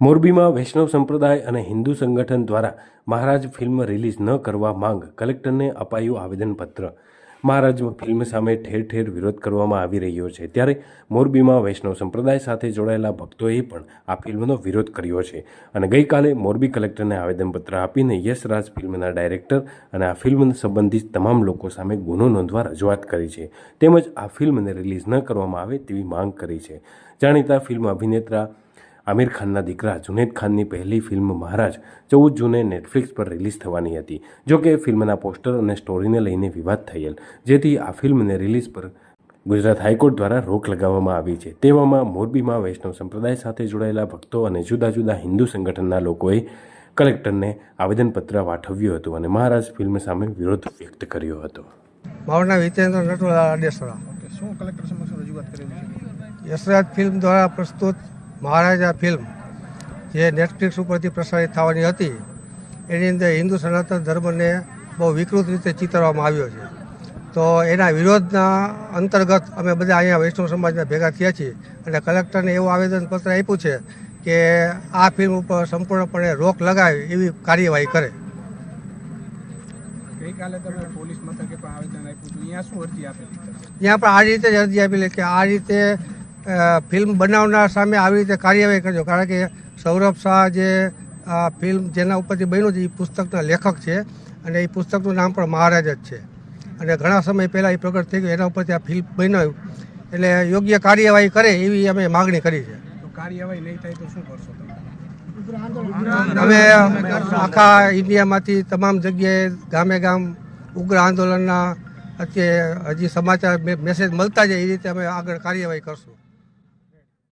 મોરબીમાં વૈષ્ણવ સંપ્રદાય અને હિન્દુ સંગઠન દ્વારા મહારાજ ફિલ્મ રિલીઝ ન કરવા માંગ કલેક્ટરને અપાયું આવેદનપત્ર. મહારાજ ફિલ્મ સામે ઠેર ઠેર વિરોધ કરવામાં આવી રહ્યો છે. ત્યારે મોરબીમાં વૈષ્ણવ સંપ્રદાય સાથે જોડાયેલા ભક્તોએ પણ આ ફિલ્મનો વિરોધ કર્યો છે અને ગઈકાલે મોરબી કલેક્ટરને આવેદનપત્ર આપીને યશરાજ ફિલ્મના ડાયરેક્ટર અને આ ફિલ્મ સંબંધિત તમામ લોકો સામે ગુનો નોંધવા રજૂઆત કરી છે. તેમજ આ ફિલ્મને રિલીઝ ન કરવામાં આવે તેવી માંગ કરી છે. જાણીતા ફિલ્મ અભિનેતા આમિર ખાનના દીકરા જુનેદ ખાનની પહેલી ફિલ્મ મહારાજ ચૌદ જૂને નેટફ્લિક્સ પર રિલીઝ થવાની હતી જો કે ફિલ્મના પોસ્ટર અને સ્ટોરીને લઈને વિવાદ થયેલ જેથી આ ફિલ્મને રિલીઝ પર ગુજરાત હાઈકોર્ટ દ્વારા રોક લગાવવામાં આવી છે. તેવામાં મોરબીમાં વૈષ્ણવ સંપ્રદાય સાથે જોડાયેલા ભક્તો અને જુદા જુદા હિન્દુ સંગઠનના લોકોએ કલેક્ટરને આવેદનપત્ર પાઠવ્યું હતું અને મહારાજ ફિલ્મ સામે વિરોધ વ્યક્ત કર્યો હતો. ભાવના વિતેન્દ્ર નટવર આડેસરા શું કલેક્ટર સમક્ષ રજૂઆત કરેલી છે? યશરાજ ફિલ્મ દ્વારા પ્રસ્તુત મહારાજા ફિલ્મ જે નેટફ્લિક્સ ઉપરથી પ્રસારિત થવાની હતી એની અંદર હિન્દુ સનાતન ધર્મને બહુ વિકૃત રીતે ચિતરવામાં આવ્યો છે. તો એના વિરોધના અંતર્ગત અમે બધા અહીંયા વૈષ્ણવ સમાજના ભેગા થયા છીએ અને કલેક્ટરને એવું આવેદનપત્ર આપ્યું છે કે આ ફિલ્મ ઉપર સંપૂર્ણપણે રોક લગાવે એવી કાર્યવાહી કરે. ગઈકાલે તમે પોલીસ મથકે પણ આવેદન આપ્યું હતું. અહીંયા શું અરજી આપેલી? ત્યાં પણ આ રીતે જ અરજી આપેલી કે આ રીતે ફિલ્મ બનાવનાર સામે આવી રીતે કાર્યવાહી કરજો. કારણ કે સૌરભ શાહ જે આ ફિલ્મ જેના ઉપરથી બન્યું છે એ પુસ્તકના લેખક છે અને એ પુસ્તકનું નામ પણ મહારાજ જ છે. અને ઘણા સમય પહેલાં એ પ્રગટ થઈ ગયું એના ઉપરથી આ ફિલ્મ બનાવ્યું એટલે યોગ્ય કાર્યવાહી કરે એવી અમે માગણી કરી છે. કાર્યવાહી નહીં થાય તો શું કરશો અમે આખા ઇન્ડિયામાંથી તમામ જગ્યાએ ગામે ગામ ઉગ્ર આંદોલનના અત્યારે હજી સમાચાર મે- મેસેજ મળતા જાય એ રીતે અમે આગળ કાર્યવાહી કરશું.